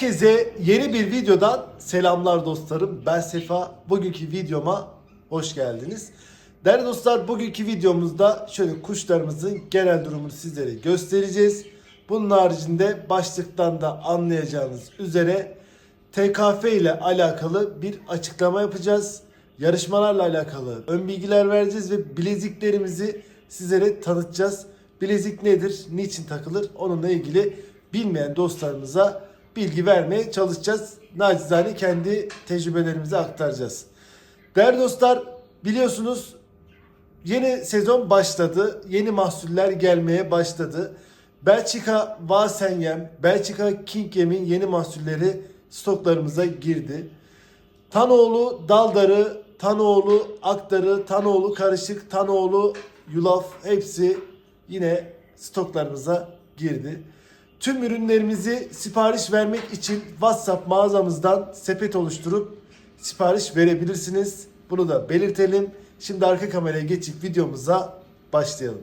Herkese yeni bir videodan selamlar dostlarım. Ben Sefa. Bugünkü videoma hoş geldiniz. Değerli dostlar bugünkü videomuzda şöyle kuşlarımızın genel durumunu sizlere göstereceğiz. Bunun haricinde başlıktan da anlayacağınız üzere TKF ile alakalı bir açıklama yapacağız. Yarışmalarla alakalı ön bilgiler vereceğiz ve bileziklerimizi sizlere tanıtacağız. Bilezik nedir, niçin takılır onunla ilgili bilmeyen dostlarımıza bilgi vermeye çalışacağız. Nacizane kendi tecrübelerimizi aktaracağız. Değerli dostlar biliyorsunuz yeni sezon başladı. Yeni mahsuller gelmeye başladı. Belçika Vasenyem, Belçika King Yem'in yeni mahsulleri stoklarımıza girdi. Tanoğlu Daldarı, Tanoğlu Aktarı, Tanoğlu Karışık, Tanoğlu Yulaf hepsi yine stoklarımıza girdi. Tüm ürünlerimizi sipariş vermek için WhatsApp mağazamızdan sepet oluşturup sipariş verebilirsiniz. Bunu da belirtelim. Şimdi arka kameraya geçip videomuza başlayalım.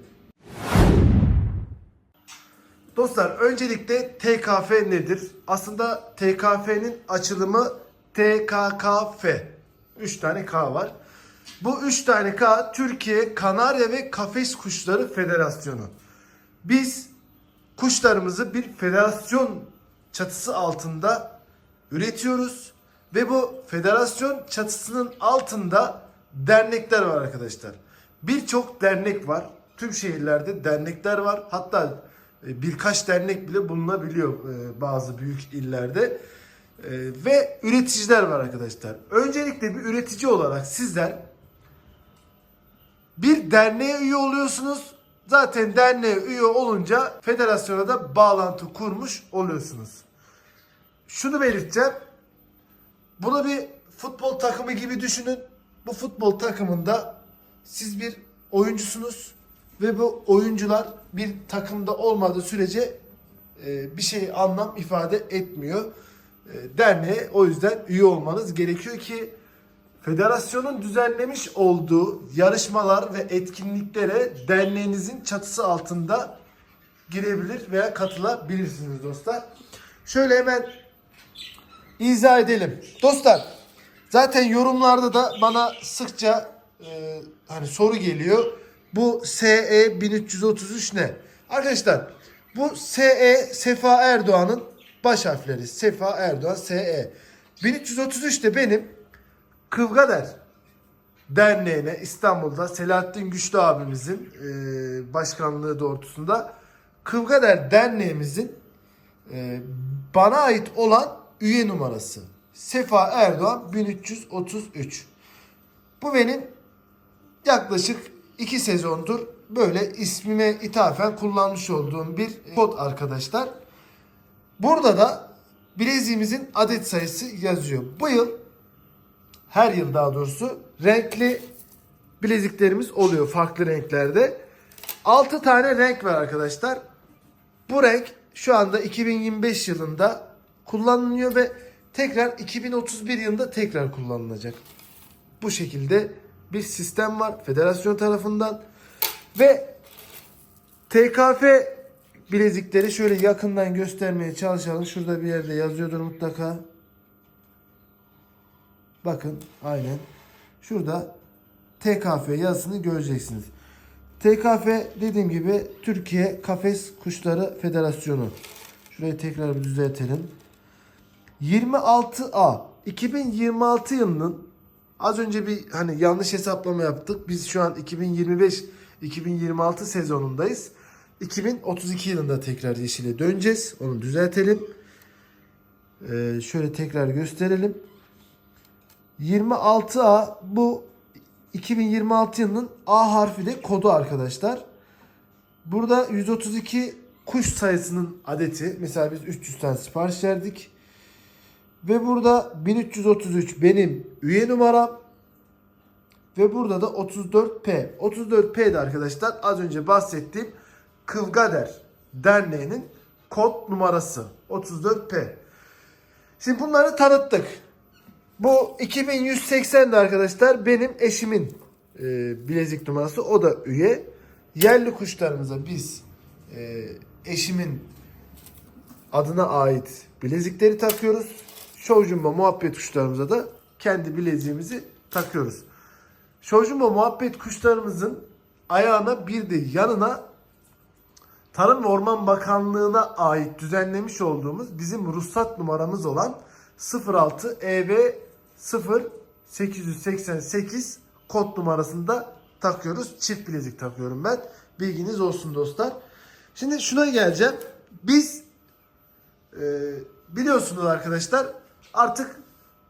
Dostlar öncelikle TKF nedir? Aslında TKF'nin açılımı TKKF. 3 tane K var. Bu 3 tane K Türkiye Kanarya ve Kafes Kuşları Federasyonu. Biz kuşlarımızı bir federasyon çatısı altında üretiyoruz ve bu federasyon çatısının altında dernekler var arkadaşlar. Birçok dernek var. Tüm şehirlerde dernekler var. Hatta e, birkaç dernek bile bulunabiliyor e, bazı büyük illerde. E, Ve üreticiler var arkadaşlar. Öncelikle bir üretici olarak sizler bir derneğe üye oluyorsunuz. Zaten derneğe üye olunca federasyona da bağlantı kurmuş oluyorsunuz. Şunu belirteceğim. Bunu bir futbol takımı gibi düşünün. Bu futbol takımında siz bir oyuncusunuz ve bu oyuncular bir takımda olmadığı sürece e, bir şey anlam ifade etmiyor. E, Derneğe o yüzden üye olmanız gerekiyor ki Federasyonun düzenlemiş olduğu yarışmalar ve etkinliklere derneğinizin çatısı altında girebilir veya katılabilirsiniz dostlar. Şöyle hemen izah edelim. Dostlar zaten yorumlarda da bana sıkça e, hani soru geliyor. Bu SE 1333 ne? Arkadaşlar bu SE Sefa Erdoğan'ın baş harfleri. Sefa Erdoğan SE. 1333 de benim Kıvgader Derneği'ne İstanbul'da Selahattin Güçlü abimizin e, başkanlığı doğrultusunda Kıvgader Derneğimizin e, bana ait olan üye numarası. Sefa Erdoğan 1333. Bu benim yaklaşık 2 sezondur böyle ismime ithafen kullanmış olduğum bir kod arkadaşlar. Burada da bileziğimizin adet sayısı yazıyor. Bu yıl her yıl daha doğrusu renkli bileziklerimiz oluyor farklı renklerde. 6 tane renk var arkadaşlar. Bu renk şu anda 2025 yılında kullanılıyor ve tekrar 2031 yılında tekrar kullanılacak. Bu şekilde bir sistem var federasyon tarafından ve TKF bilezikleri şöyle yakından göstermeye çalışalım. Şurada bir yerde yazıyordur mutlaka. Bakın aynen. Şurada TKF yazısını göreceksiniz. TKF dediğim gibi Türkiye Kafes Kuşları Federasyonu. Şurayı tekrar bir düzeltelim. 26A 2026 yılının az önce bir hani yanlış hesaplama yaptık. Biz şu an 2025 2026 sezonundayız. 2032 yılında tekrar yeşile döneceğiz. Onu düzeltelim. Ee, şöyle tekrar gösterelim. 26A bu 2026 yılının A harfi de kodu arkadaşlar. Burada 132 kuş sayısının adeti. Mesela biz 300 tane sipariş verdik. Ve burada 1333 benim üye numaram. Ve burada da 34P. 34P de arkadaşlar az önce bahsettiğim Kılgader Derneği'nin kod numarası. 34P. Şimdi bunları tanıttık. Bu 2180 de arkadaşlar benim eşimin e, bilezik numarası. O da üye. Yerli kuşlarımıza biz e, eşimin adına ait bilezikleri takıyoruz. Şovjumba muhabbet kuşlarımıza da kendi bileziğimizi takıyoruz. Şovjumba muhabbet kuşlarımızın ayağına bir de yanına Tarım ve Orman Bakanlığı'na ait düzenlemiş olduğumuz bizim ruhsat numaramız olan 06 EV 0888 kod numarasında takıyoruz. Çift bilezik takıyorum ben. Bilginiz olsun dostlar. Şimdi şuna geleceğim. Biz e, biliyorsunuz arkadaşlar artık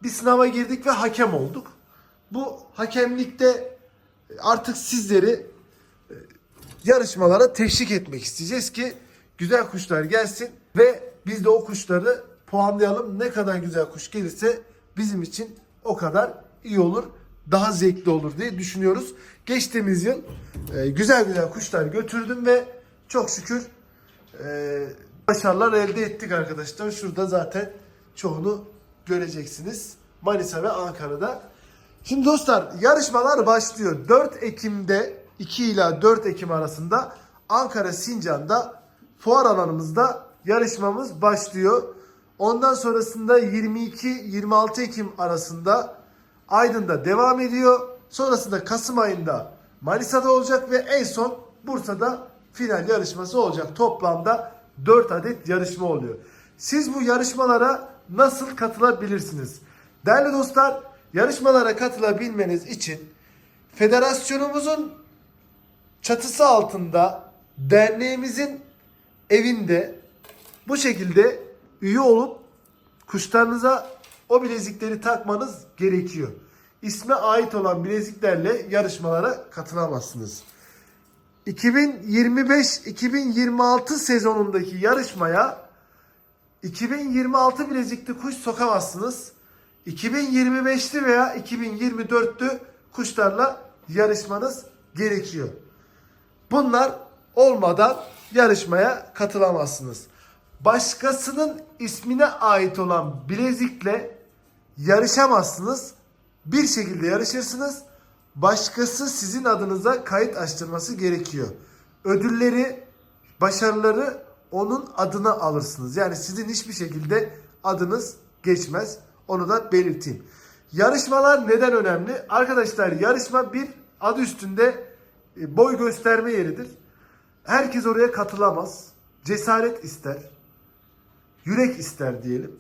bir sınava girdik ve hakem olduk. Bu hakemlikte artık sizleri yarışmalara teşvik etmek isteyeceğiz ki güzel kuşlar gelsin ve biz de o kuşları puanlayalım. Ne kadar güzel kuş gelirse bizim için o kadar iyi olur. Daha zevkli olur diye düşünüyoruz. Geçtiğimiz yıl e, güzel güzel kuşlar götürdüm ve çok şükür e, başarılar elde ettik arkadaşlar. Şurada zaten çoğunu göreceksiniz. Manisa ve Ankara'da. Şimdi dostlar yarışmalar başlıyor. 4 Ekim'de 2 ila 4 Ekim arasında Ankara Sincan'da fuar alanımızda yarışmamız başlıyor. Ondan sonrasında 22-26 Ekim arasında Aydın'da devam ediyor. Sonrasında Kasım ayında Manisa'da olacak ve en son Bursa'da final yarışması olacak. Toplamda 4 adet yarışma oluyor. Siz bu yarışmalara nasıl katılabilirsiniz? Değerli dostlar, yarışmalara katılabilmeniz için federasyonumuzun çatısı altında derneğimizin evinde bu şekilde üye olup kuşlarınıza o bilezikleri takmanız gerekiyor. İsme ait olan bileziklerle yarışmalara katılamazsınız. 2025-2026 sezonundaki yarışmaya 2026 bilezikli kuş sokamazsınız. 2025'li veya 2024'lü kuşlarla yarışmanız gerekiyor. Bunlar olmadan yarışmaya katılamazsınız. Başkasının ismine ait olan bilezikle yarışamazsınız. Bir şekilde yarışırsınız. Başkası sizin adınıza kayıt açtırması gerekiyor. Ödülleri, başarıları onun adına alırsınız. Yani sizin hiçbir şekilde adınız geçmez. Onu da belirteyim. Yarışmalar neden önemli? Arkadaşlar yarışma bir adı üstünde e, boy gösterme yeridir. Herkes oraya katılamaz. Cesaret ister. Yürek ister diyelim.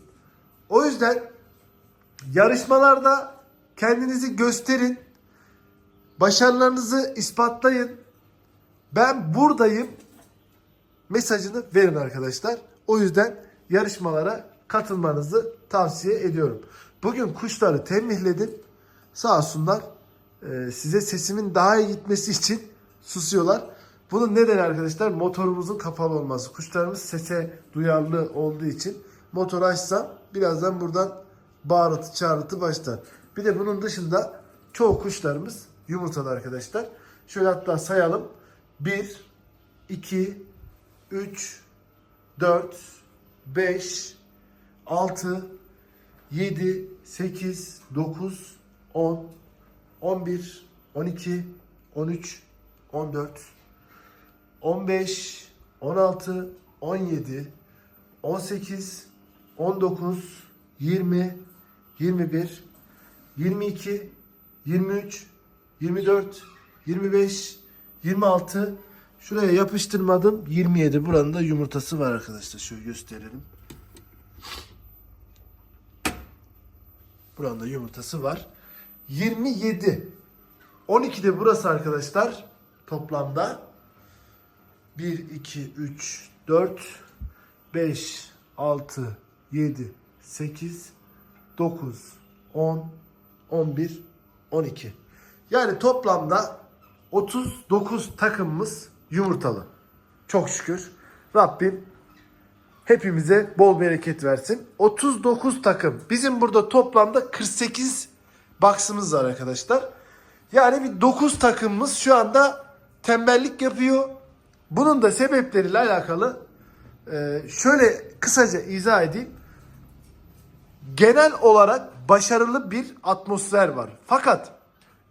O yüzden yarışmalarda kendinizi gösterin. Başarılarınızı ispatlayın. Ben buradayım mesajını verin arkadaşlar. O yüzden yarışmalara katılmanızı tavsiye ediyorum. Bugün kuşları tembihledim. Sağ olsunlar e, size sesimin daha iyi gitmesi için susuyorlar. Bunun nedeni arkadaşlar motorumuzun kapalı olması. Kuşlarımız sese duyarlı olduğu için motoru açsam birazdan buradan bağırtı çağrıtı başlar. Bir de bunun dışında çoğu kuşlarımız yumurtalı arkadaşlar. Şöyle hatta sayalım. 1, 2, 3, 4, 5, 6, 7, 8, 9, 10, 11, 12, 13, 14, 15, 16, 17, 18, 19, 20, 21, 22, 23, 24, 25, 26, şuraya yapıştırmadım. 27 buranın da yumurtası var arkadaşlar. Şöyle gösterelim. Buranın da yumurtası var. 27. 12 de burası arkadaşlar. Toplamda 1, 2, 3, 4, 5, 6, 7, 8, 9, 10, 11, 12. Yani toplamda 39 takımımız yumurtalı. Çok şükür. Rabbim hepimize bol bereket versin. 39 takım. Bizim burada toplamda 48 box'ımız var arkadaşlar. Yani bir 9 takımımız şu anda tembellik yapıyor. Bunun da sebepleriyle alakalı e, şöyle kısaca izah edeyim. Genel olarak başarılı bir atmosfer var. Fakat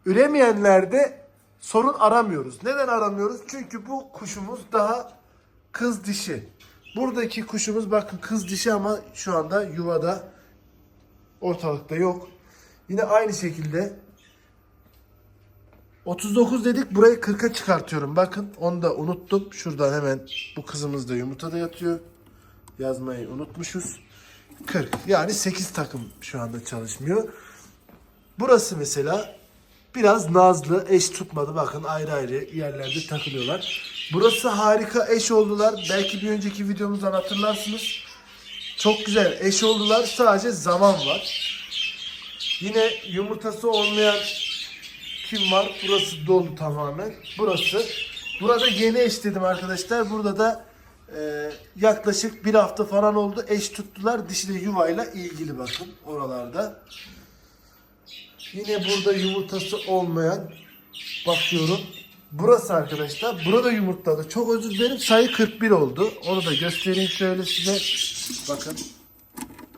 üremeyenlerde sorun aramıyoruz. Neden aramıyoruz? Çünkü bu kuşumuz daha kız dişi. Buradaki kuşumuz bakın kız dişi ama şu anda yuvada ortalıkta yok. Yine aynı şekilde 39 dedik burayı 40'a çıkartıyorum. Bakın onu da unuttum. Şuradan hemen bu kızımız da yumurtada yatıyor. Yazmayı unutmuşuz. 40 yani 8 takım şu anda çalışmıyor. Burası mesela biraz nazlı eş tutmadı. Bakın ayrı ayrı yerlerde takılıyorlar. Burası harika eş oldular. Belki bir önceki videomuzdan hatırlarsınız. Çok güzel eş oldular. Sadece zaman var. Yine yumurtası olmayan kim var? Burası dolu tamamen. Burası. Burada yeni eş dedim arkadaşlar. Burada da e, yaklaşık bir hafta falan oldu. Eş tuttular. Dişili yuvayla ilgili bakın oralarda. Yine burada yumurtası olmayan bakıyorum. Burası arkadaşlar. Burada yumurtladı. Çok özür dilerim. Sayı 41 oldu. Onu da göstereyim şöyle size. Bakın.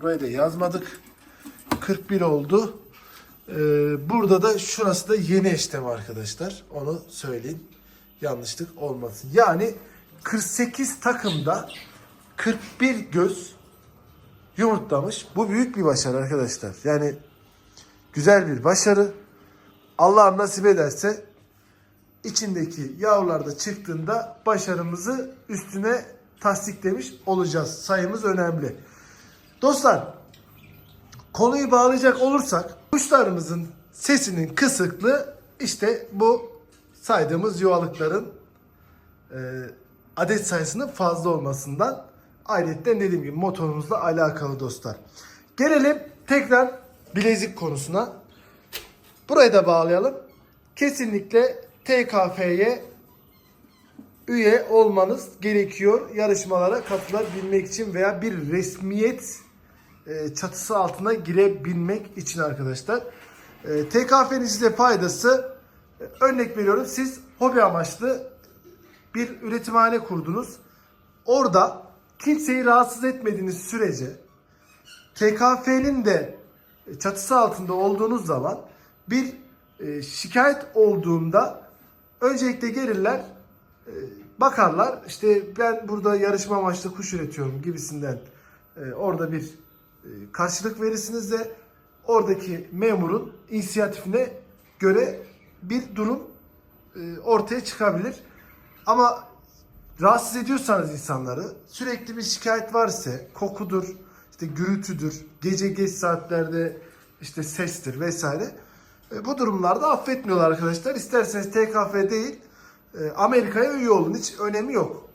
Burayı da yazmadık. 41 oldu. Ee, burada da şurası da yeni eşlem arkadaşlar. Onu söyleyeyim. Yanlışlık olmasın. Yani 48 takımda 41 göz yumurtlamış. Bu büyük bir başarı arkadaşlar. Yani güzel bir başarı. Allah nasip ederse içindeki yavrular da çıktığında başarımızı üstüne tasdiklemiş olacağız. Sayımız önemli. Dostlar konuyu bağlayacak olursak kuşlarımızın sesinin kısıklığı işte bu saydığımız yuvalıkların e, adet sayısının fazla olmasından ayrıca dediğim gibi motorumuzla alakalı dostlar. Gelelim tekrar bilezik konusuna. Burayı da bağlayalım. Kesinlikle TKF'ye üye olmanız gerekiyor yarışmalara katılabilmek için veya bir resmiyet çatısı altına girebilmek için arkadaşlar. E, TKF'nin size faydası e, örnek veriyorum siz hobi amaçlı bir üretimhane kurdunuz. Orada kimseyi rahatsız etmediğiniz sürece TKF'nin de çatısı altında olduğunuz zaman bir e, şikayet olduğunda öncelikle gelirler e, bakarlar işte ben burada yarışma amaçlı kuş üretiyorum gibisinden e, orada bir e, karşılık verirsiniz de oradaki memurun inisiyatifine göre bir durum e, ortaya çıkabilir. Ama rahatsız ediyorsanız insanları sürekli bir şikayet varsa kokudur, işte gürültüdür, gece geç saatlerde işte sestir vesaire. E, bu durumlarda affetmiyorlar arkadaşlar. İsterseniz TKF değil e, Amerika'ya üye olun. Hiç önemi yok.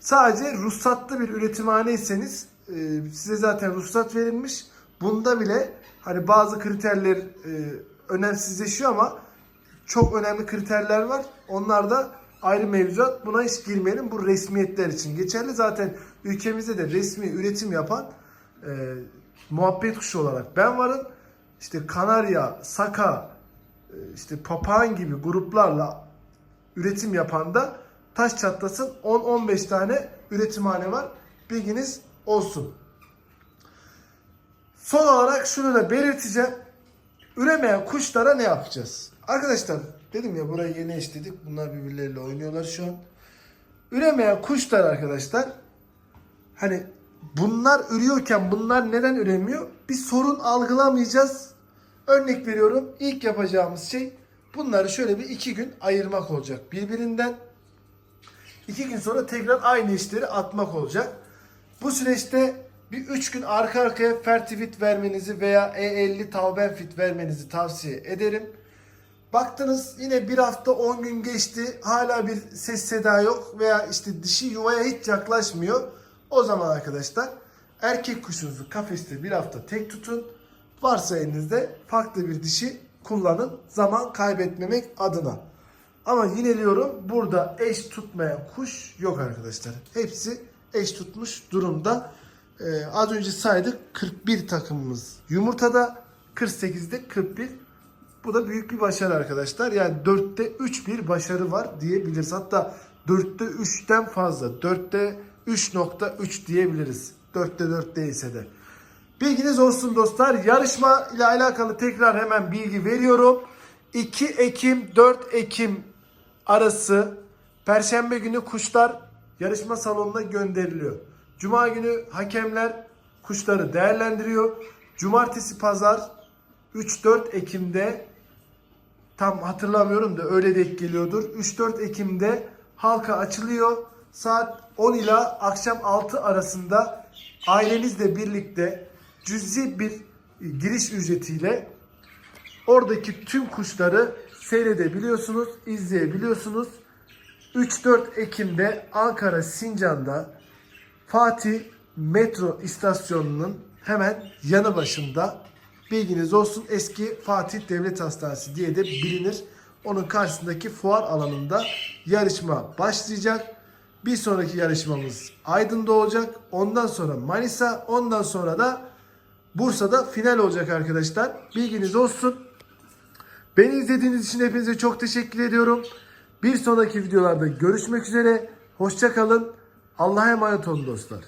Sadece ruhsatlı bir üretimhaneyseniz e, size zaten ruhsat verilmiş. Bunda bile hani bazı kriterler e, önemsizleşiyor ama çok önemli kriterler var. Onlar da ayrı mevzuat. Buna hiç girmeyelim. Bu resmiyetler için geçerli. Zaten ülkemizde de resmi üretim yapan e, muhabbet kuşu olarak ben varım. İşte Kanarya, Saka, e, işte Papağan gibi gruplarla üretim yapan da taş çatlasın 10-15 tane üretimhane var. Bilginiz olsun. Son olarak şunu da belirteceğim. Üremeyen kuşlara ne yapacağız? Arkadaşlar dedim ya burayı yeni eşledik. Bunlar birbirleriyle oynuyorlar şu an. Üremeyen kuşlar arkadaşlar hani bunlar ürüyorken bunlar neden üremiyor? Bir sorun algılamayacağız. Örnek veriyorum. İlk yapacağımız şey bunları şöyle bir iki gün ayırmak olacak birbirinden. İki gün sonra tekrar aynı işleri atmak olacak. Bu süreçte bir üç gün arka arkaya Fertivit vermenizi veya E50 Taubenfit vermenizi tavsiye ederim. Baktınız yine bir hafta 10 gün geçti. Hala bir ses seda yok veya işte dişi yuvaya hiç yaklaşmıyor. O zaman arkadaşlar erkek kuşunuzu kafeste bir hafta tek tutun. Varsa elinizde farklı bir dişi kullanın. Zaman kaybetmemek adına. Ama yineliyorum burada eş tutmayan kuş yok arkadaşlar. Hepsi eş tutmuş durumda. Ee, az önce saydık 41 takımımız yumurtada 48'de 41 bu da büyük bir başarı arkadaşlar. Yani 4'te 3 bir başarı var diyebiliriz. Hatta 4'te 3'ten fazla. 4'te 3.3 diyebiliriz. 4'te 4 değilse de. Bilginiz olsun dostlar. Yarışma ile alakalı tekrar hemen bilgi veriyorum. 2 Ekim 4 Ekim arası Perşembe günü kuşlar yarışma salonuna gönderiliyor. Cuma günü hakemler kuşları değerlendiriyor. Cumartesi pazar 3-4 Ekim'de tam hatırlamıyorum da öyle denk geliyordur. 3-4 Ekim'de halka açılıyor. Saat 10 ila akşam 6 arasında ailenizle birlikte cüzi bir giriş ücretiyle oradaki tüm kuşları seyredebiliyorsunuz, izleyebiliyorsunuz. 3-4 Ekim'de Ankara Sincan'da Fatih Metro istasyonunun hemen yanı başında bilginiz olsun eski Fatih Devlet Hastanesi diye de bilinir. Onun karşısındaki fuar alanında yarışma başlayacak. Bir sonraki yarışmamız Aydın'da olacak. Ondan sonra Manisa, ondan sonra da Bursa'da final olacak arkadaşlar. Bilginiz olsun. Beni izlediğiniz için hepinize çok teşekkür ediyorum. Bir sonraki videolarda görüşmek üzere. Hoşçakalın. Allah'a emanet olun dostlar.